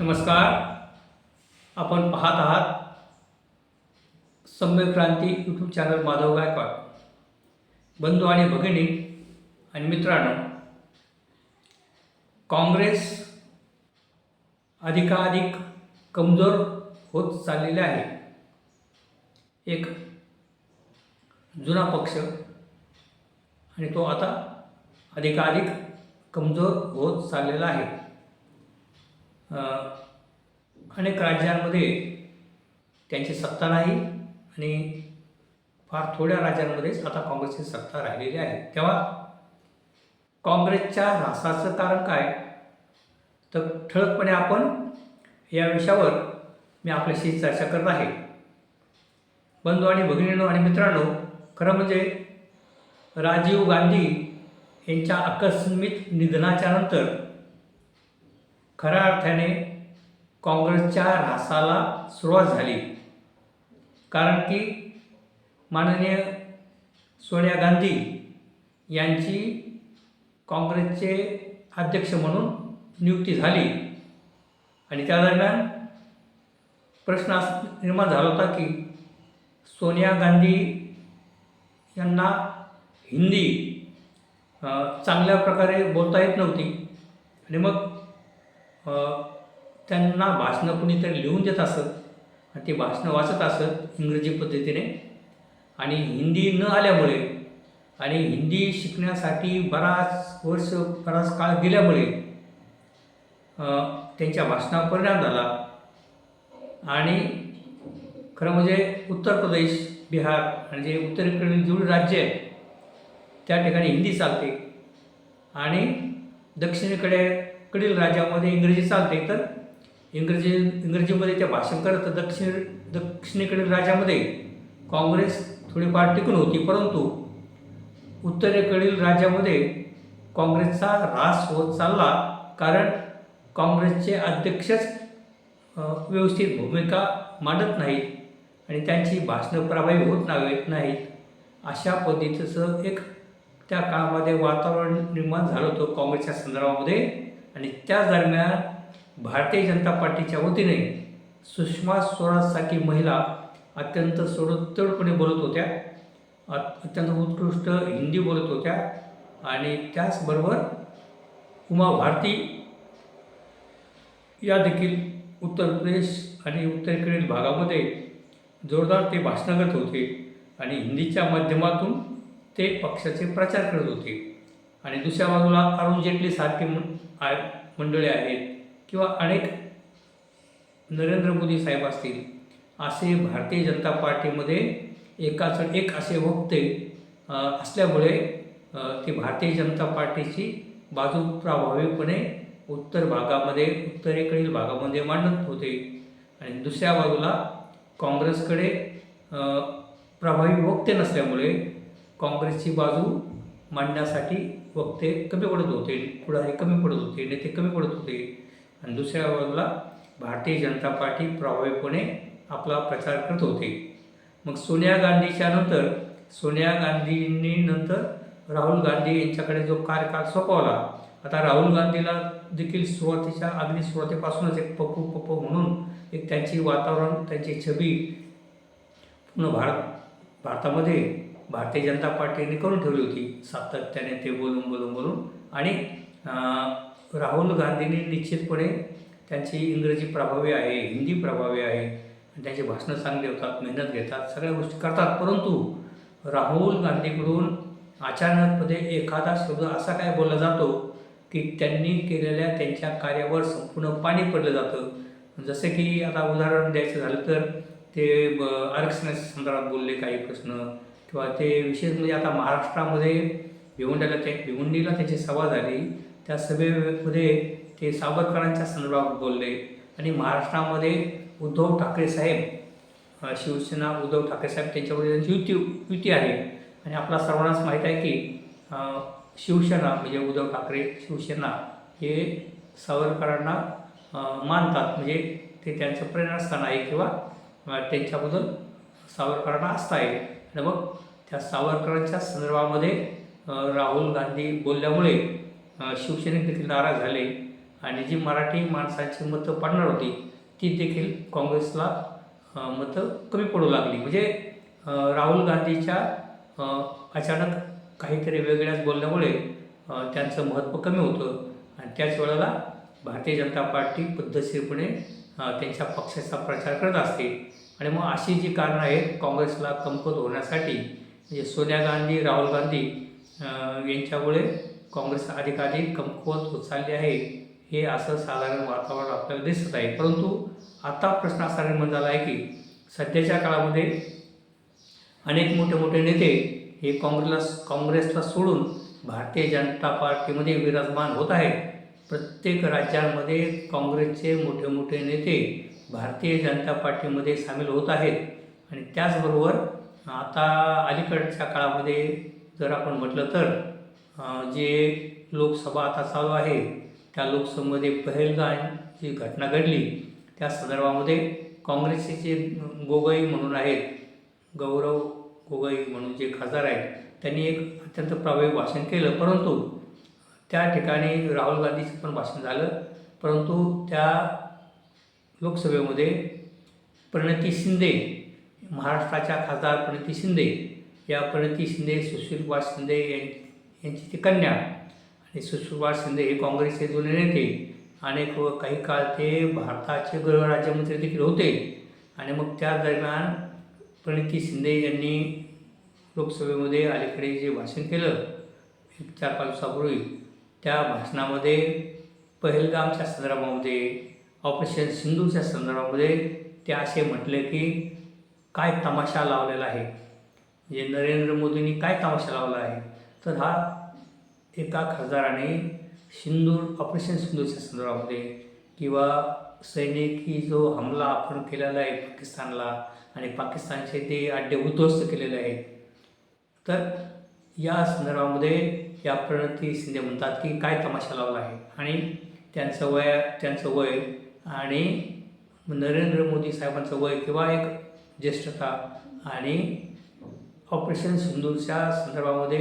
नमस्कार. आपण पाहत आहात सम्य क्रांती यूट्यूब चॅनल माधव गायकवाड. बंधू आणि भगिनी आणि मित्रांनो काँग्रेस अधिकाधिक कमजोर होत चाललेले आहे. एक जुना पक्ष आणि तो आता अधिकाधिक कमजोर होत चाललेला आहे. अनेक राज्यांमध्ये त्यांची सत्ता नाही आणि फार थोड्या राज्यांमध्येच आता काँग्रेसची सत्ता राहिलेली आहे. तेव्हा काँग्रेसच्या ऱ्हासाचं कारण काय? तर ठळकपणे आपण या विषयावर मी आपल्याशी चर्चा करत आहे. बंधू आणि भगिनींनो आणि मित्रांनो खरं म्हणजे राजीव गांधी यांच्या आकस्मिक निधनाच्या नंतर खऱ्या अर्थाने काँग्रेसच्या ऱ्हासाला सुरुवात झाली. कारण की माननीय सोनिया गांधी यांची काँग्रेसचे अध्यक्ष म्हणून नियुक्ती झाली. आणि त्या दरम्यान प्रश्न निर्माण झाला होता की सोनिया गांधी यांना हिंदी चांगल्या प्रकारे बोलता येत नव्हती. आणि मग त्यांना भाषणं कुणीतरी लिहून देत असत आणि ती भाषणं वाचत असत इंग्रजी पद्धतीने. आणि हिंदी न आल्यामुळे आणि हिंदी शिकण्यासाठी बराच वर्ष बराच काळ गेल्यामुळे त्यांच्या भाषणावर परिणाम झाला. आणि खरं म्हणजे उत्तर प्रदेश बिहार आणि जे उत्तरेकडील जेवढी राज्य आहे त्या ठिकाणी हिंदी चालते. आणि दक्षिणेकडे कडील राज्यामध्ये इंग्रजी चालते तर? इंग्रजी इंग्रजीमध्ये ते भाषण करत दक्षिण दक्षिणेकडील राज्यामध्ये काँग्रेस थोडीफार टिकून होती परंतु उत्तरेकडील राज्यामध्ये काँग्रेसचा ऱ्हास होत चालला कारण काँग्रेसचे अध्यक्षच व्यवस्थित भूमिका मांडत नाहीत आणि त्यांची भाषणं प्रभावी होत नाहीत नाहीत. अशा पद्धतीचं एक त्या काळामध्ये वातावरण निर्माण झालं होतं काँग्रेसच्या संदर्भामध्ये. आणि त्याच दरम्यान भारतीय जनता पार्टीच्या वतीने सुषमा स्वराजसारखी महिला अत्यंत सोडतोडपणे बोलत होत्या. अत्यंत उत्कृष्ट हिंदी बोलत होत्या. आणि त्याचबरोबर उमा भारती या देखील उत्तर प्रदेश आणि उत्तरेकडील भागामध्ये जोरदार ते भाषणं करत होते आणि हिंदीच्या माध्यमातून ते पक्षाचे प्रचार करत होते. आणि दुसऱ्या बाजूला अरुण जेटलीसारखे मं आय मंडळी आहेत किंवा अनेक नरेंद्र मोदी साहेब असतील असे भारतीय जनता पार्टीमध्ये एकाच एक असे वक्ते असल्यामुळे ती ते भारतीय जनता पार्टीची बाजू प्रभावीपणे उत्तर भागामध्ये उत्तरेकडील भागामध्ये मांडत होते. आणि दुसऱ्या बाजूला काँग्रेसकडे प्रभावी वक्ते नसल्यामुळे काँग्रेसची बाजू मांडण्यासाठी वक्ते कमी पडत होते पुढारी कमी पडत होते नेते कमी पडत होते. आणि दुसऱ्या बाजूला भारतीय जनता पार्टी प्रभावीपणे आपला प्रचार करत होते. मग सोनिया गांधीच्या नंतर सोनिया गांधींनी नंतर राहुल गांधी यांच्याकडे जो कार्यकाळ सोपवला आता राहुल गांधीला देखील सुरुवातीच्या अगदी सुरुवातीपासूनच एक पप्पू पप्पू म्हणून एक त्यांची वातावरण त्यांची छबी पूर्ण भारत भारतामध्ये भारतीय जनता पार्टीने करून ठेवली होती. सातत्याने ते बोलून बोलून बोलून. आणि राहुल गांधींनी निश्चितपणे त्यांची इंग्रजी प्रभावी आहे हिंदी प्रभावी आहे. त्यांचे त्यांची भाषणं चांगली होतात मेहनत घेतात सगळ्या गोष्टी करतात. परंतु राहुल गांधीकडून अचानकपणे एखादा शब्द असा काय बोलला जातो की त्यांनी केलेल्या त्यांच्या कार्यावर संपूर्ण पाणी पडलं जातं. जसे की आता उदाहरण द्यायचं झालं तर ते ब आरक्षणाच्या संदर्भात बोलले काही प्रश्न. किंवा ते विशेष म्हणजे आता महाराष्ट्रामध्ये भिवंडीला ते भिवंडीला त्याची सभा झाली. त्या सभेमध्ये ते सावरकरांच्या संदर्भात बोलले. आणि महाराष्ट्रामध्ये उद्धव ठाकरे साहेब शिवसेना उद्धव ठाकरे साहेब त्यांच्यामध्ये त्यांची युती युती आहे. आणि आपला सर्वांनाच माहीत आहे की शिवसेना म्हणजे उद्धव ठाकरे शिवसेना हे सावरकरांना मानतात. म्हणजे ते त्यांचं प्रेरणास्थान आहे किंवा त्यांच्याबद्दल सावरकरांना आस्था आहे. आणि मग त्या सावरकरांच्या संदर्भामध्ये राहुल गांधी बोलल्यामुळे शिवसैनिक शिवसेनेत देखील नाराज झाले आणि जी मराठी माणसाची मतं पडणार होती ती देखील काँग्रेसला मतं कमी पडू लागली. म्हणजे राहुल गांधीच्या अचानक काहीतरी वेगळ्याच बोलल्यामुळे त्यांचं महत्त्व कमी होतं आणि त्याच वेळेला भारतीय जनता पार्टी पद्धतशीरपणे त्यांच्या पक्षाचा प्रचार करत असते. आणि मग अशी जी कारणं आहेत काँग्रेसला कमकुवत होण्यासाठी म्हणजे सोनिया गांधी राहुल गांधी यांच्यामुळे काँग्रेस अधिकाधिक कमकुवत होत चालली आहे हे असं साधारण वातावरण आपल्याला दिसत आहे. परंतु आता प्रश्न असा निर्माण झाला आहे की सध्याच्या काळामध्ये अनेक मोठे मोठे नेते हे काँग्रेसला काँग्रेसला सोडून भारतीय जनता पार्टीमध्ये विराजमान होत आहेत. प्रत्येक राज्यांमध्ये काँग्रेसचे मोठे मोठे नेते भारतीय जनता पार्टीमध्ये सामील होत आहेत. आणि त्याचबरोबर आता अलीकडच्या काळामध्ये जर आपण म्हटलं तर जे लोकसभा आता चालू आहे त्या लोकसभेमध्ये पहलगाम जी घटना घडली त्या संदर्भामध्ये काँग्रेसचे जे गोगोई म्हणून आहेत गौरव गोगोई म्हणून जे खासदार आहेत त्यांनी एक अत्यंत प्रभावी भाषण केलं. परंतु त्या ठिकाणी राहुल गांधीचं पण भाषण झालं. परंतु त्या लोकसभेमध्ये प्रणती शिंदे महाराष्ट्राच्या खासदार प्रणिती शिंदे या प्रणिती शिंदे सुशीलकुमार शिंदे यां- यांची ती कन्या. आणि सुशीलकुमार शिंदे हे काँग्रेसचे जुने नेते. अनेक व काही काळ ते भारताचे गृहराज्यमंत्री देखील होते. आणि मग त्या दरम्यान प्रणिती शिंदे यांनी लोकसभेमध्ये अलीकडे जे भाषण केलं एक चार पाच दिवसापूर्वी त्या भाषणामध्ये पहलगामच्या संदर्भामध्ये ऑपरेशन सिंधूच्या संदर्भामध्ये ते असे म्हटले की काय तमाशा लावलेला आहे? म्हणजे नरेंद्र मोदींनी काय तमाशा लावला आहे? तर हा एका खासदाराने सिंदूर ऑपरेशन सिंदूरच्या संदर्भामध्ये किंवा सैनिकी जो हमला आपण केलेला आहे पाकिस्तानला आणि पाकिस्तानचे ते अड्डे उद्ध्वस्त केलेले आहेत. तर या संदर्भामध्ये या प्रणती शिंदे म्हणतात की काय तमाशा लावला आहे? आणि त्यांचं वय त्यांचं वय आणि नरेंद्र मोदी साहेबांचं वय किंवा एक ज्येष्ठता आणि ऑपरेशन सिंधूच्या संदर्भामध्ये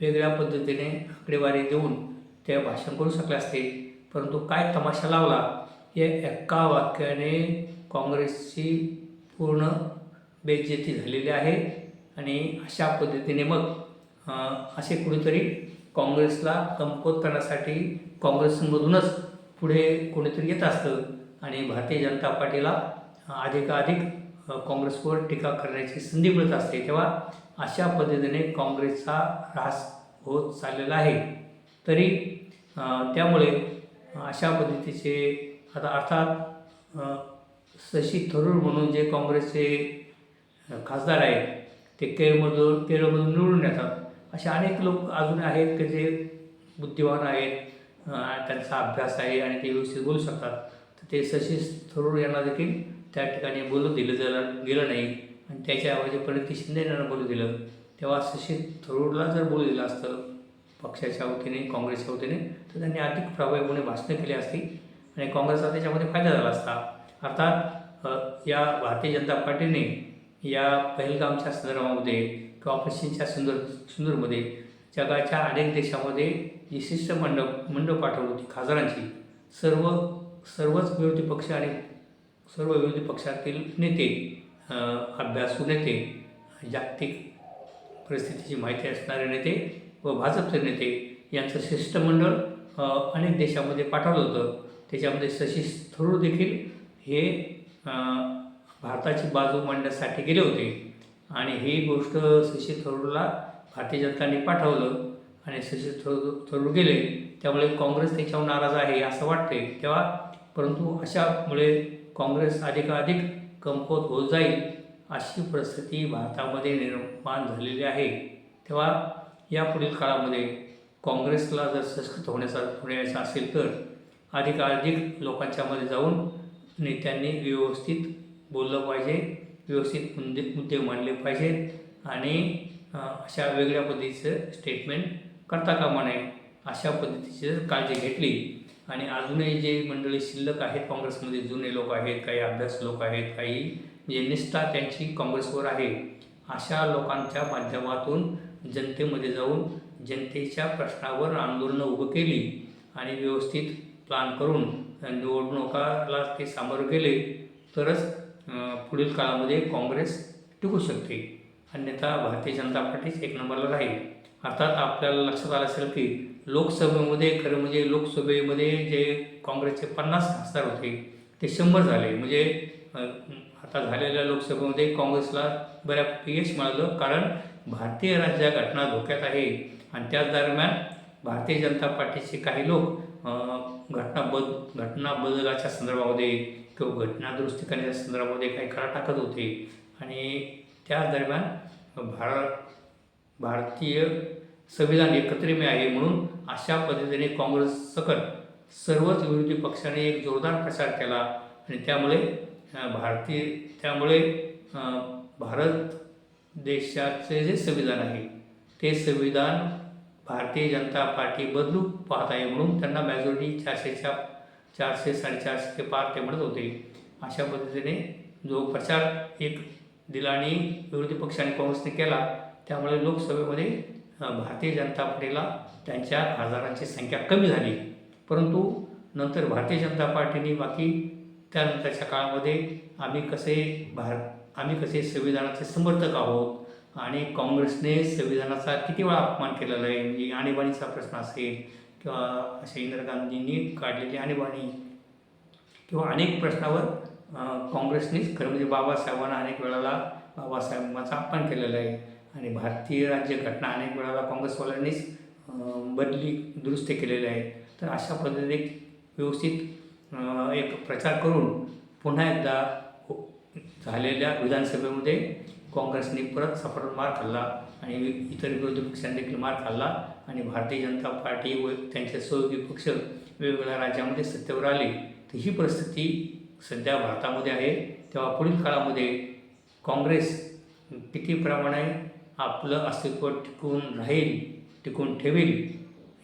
वेगळ्या पद्धतीने आकडेवारी देऊन ते भाषण करू शकले असते. परंतु काय तमाशा लावला? हे एका वाक्याने काँग्रेसची पूर्ण बेइज्जती झालेली आहे आणि अशा पद्धतीने मग असे कुणीतरी काँग्रेसला कमकुवत करण्यासाठी काँग्रेसमधूनच पुढे कोणीतरी येत असतं आणि भारतीय जनता पार्टीला अधिकाधिक काँग्रेसवर टीका करण्याची संधी मिळत असते तेव्हा अशा पद्धतीने काँग्रेसचा ऱ्हास होत चाललेला आहे. तरी त्यामुळे अशा पद्धतीचे आता अर्थात शशी थरूर म्हणून जे काँग्रेसचे खासदार आहेत ते केरळमधून केरळमधून निवडून येतात. असे अनेक लोक अजून आहेत की जे बुद्धिवान आहेत त्यांचा अभ्यास आहे आणि ते व्यवस्थित बोलू शकतात. तर ते शशी थरूर यांना देखील त्या ठिकाणी बोलू दिलं जर गेलं नाही आणि त्याच्या प्रणिती शिंदे यांना बोलू दिलं. तेव्हा शशी थरूरला जर बोलू दिलं असतं पक्षाच्या वतीने काँग्रेसच्या वतीने तर त्यांनी अधिक प्रभावीपणे भाषणं केली असती आणि काँग्रेसचा त्याच्यामध्ये फायदा झाला असता. अर्थात या भारतीय जनता पार्टीने या पहलगामच्या संदर्भामध्ये किंवा ऑपरेशनच्या सुंदर सुंदरमध्ये जगाच्या अनेक देशामध्ये जी शिष्टमंडळ मंडळ पाठवली होती. खासदारांची. सर्व सर्वच विरोधी पक्ष आणि सर्व विरोधी पक्षातील नेते अभ्यासू नेते जागतिक परिस्थितीची माहिती असणारे नेते व भाजपचे नेते यांचं शिष्टमंडळ अनेक देशामध्ये पाठवलं होतं. त्याच्यामध्ये शशी थरूर देखील हे भारताची बाजू मांडण्यासाठी गेले होते. आणि ही गोष्ट शशी थरूरला भारतीय जनताने पाठवलं आणि शशी थरूर थरूर गेले. त्यामुळे काँग्रेस त्याच्यावर नाराज आहे असं वाटते तेव्हा. परंतु अशामुळे काँग्रेस अधिकाधिक कमकुवत होत जाईल अशी परिस्थिती भारतामध्ये निर्माण झालेली आहे. तेव्हा यापुढील काळामध्ये काँग्रेसला जर सशक्त होण्याचा होण्याचं असेल तर अधिकाधिक लोकांच्यामध्ये जाऊन नेत्यांनी व्यवस्थित बोललं पाहिजे व्यवस्थित मुद्दे मुद्दे मांडले पाहिजेत आणि अशा वेगळ्या पद्धतीचं स्टेटमेंट करता कामा नये अशा पद्धतीची जर काळजी घेतली आणि अजूनही जे मंडळी शिल्लक आहेत काँग्रेसमध्ये जुने लोक आहेत काही अभ्यास लोक आहेत काही जे निष्ठा त्यांची काँग्रेसवर आहे अशा लोकांच्या माध्यमातून जनतेमध्ये जाऊन जनतेच्या प्रश्नावर आंदोलनं उभं केली आणि व्यवस्थित प्लान करून निवडणुकाला ते सामोरं गेले तरच पुढील काळामध्ये काँग्रेस टिकू शकते. अन्यथा भारतीय जनता पार्टीच एक नंबरला राहील. अर्थात आपल्याला लक्षात आलं असेल की लोकसभेमध्ये खरं म्हणजे लोकसभेमध्ये जे काँग्रेसचे पन्नास खासदार होते ते शंभर झाले. म्हणजे आता झालेल्या लोकसभेमध्ये काँग्रेसला बऱ्यापैकी यश मिळालं कारण भारतीय राज्या घटना धोक्यात आहे. आणि त्याच दरम्यान भारतीय जनता पार्टीचे काही लोक घटना बद घटना बदलाच्या संदर्भामध्ये किंवा घटना दुरुस्ती करण्याच्या संदर्भामध्ये काही खरा टाकत होते. आणि त्याच दरम्यान भारत भारतीय संविधान एकत्रिमे आहे म्हणून अशा पद्धतीने काँग्रेस सकट सर्वच विरोधी पक्षाने एक जोरदार प्रचार केला आणि त्यामुळे भारतीय त्यामुळे भारत देशाचे जे संविधान आहे ते संविधान भारतीय जनता पार्टी बदलू पाहत आहे म्हणून त्यांना मॅजॉरिटी चारशेच्या चारशे साडेचारशे ते पार ते म्हणत होते. अशा पद्धतीने जो प्रचार एक दिला आणि विरोधी पक्षाने काँग्रेसने केला त्यामुळे लोकसभेमध्ये भारतीय जनता पार्टीला त्यांच्या खासदारांची संख्या कमी झाली. परंतु नंतर भारतीय जनता पार्टीने बाकी त्यानंतरच्या काळामध्ये आम्ही कसे भार आम्ही कसे संविधानाचे समर्थक आहोत आणि काँग्रेसने संविधानाचा किती वेळा अपमान केलेला आहे? म्हणजे आणीबाणीचा प्रश्न असेल किंवा असे इंदिरा गांधींनी काढलेली आणीबाणी किंवा अनेक प्रश्नावर काँग्रेसनेच खरं म्हणजे बाबासाहेबांना अनेक वेळाला बाबासाहेबांचा अपमान केलेला आहे. आणि भारतीय राज्य घटना अनेक वेळाला काँग्रेसवाल्यांनीच बदली दुरुस्त केलेले आहे तर अशा पद्धतीने व्यवस्थित एक प्रचार करून पुन्हा एकदा हो, झालेल्या विधानसभेमध्ये काँग्रेसने परत सफर मार खाल्ला आणि इतर विरोधी पक्षांनी देखील मार खाल्ला आणि भारतीय जनता पार्टी व त्यांचे सहयोगी पक्ष वेगवेगळ्या राज्यामध्ये सत्तेवर आले तर ही परिस्थिती सध्या भारतामध्ये आहे. तेव्हा पुढील काळामध्ये काँग्रेस किती प्रमाणे आपलं अस्तित्व टिकून राहील टिकून ठेवील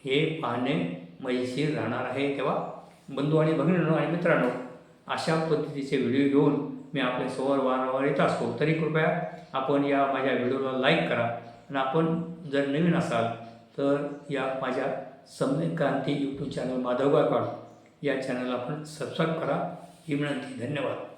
हे पाहणे मजेशीर राहणार आहे तेव्हा बंधू आणि भगिनींनो आणि मित्रांनो अशा पद्धतीचे व्हिडिओ घेऊन मी आपल्यासमोर वारंवार येत असतो. तरी कृपया आपण या माझ्या व्हिडिओला लाईक करा आणि आपण जर नवीन असाल तर या माझ्या सम्यक क्रांती यूट्यूब चॅनल माधव गायकवाड या चॅनलला आपण सबस्क्राईब करा. ही विनंती. धन्यवाद.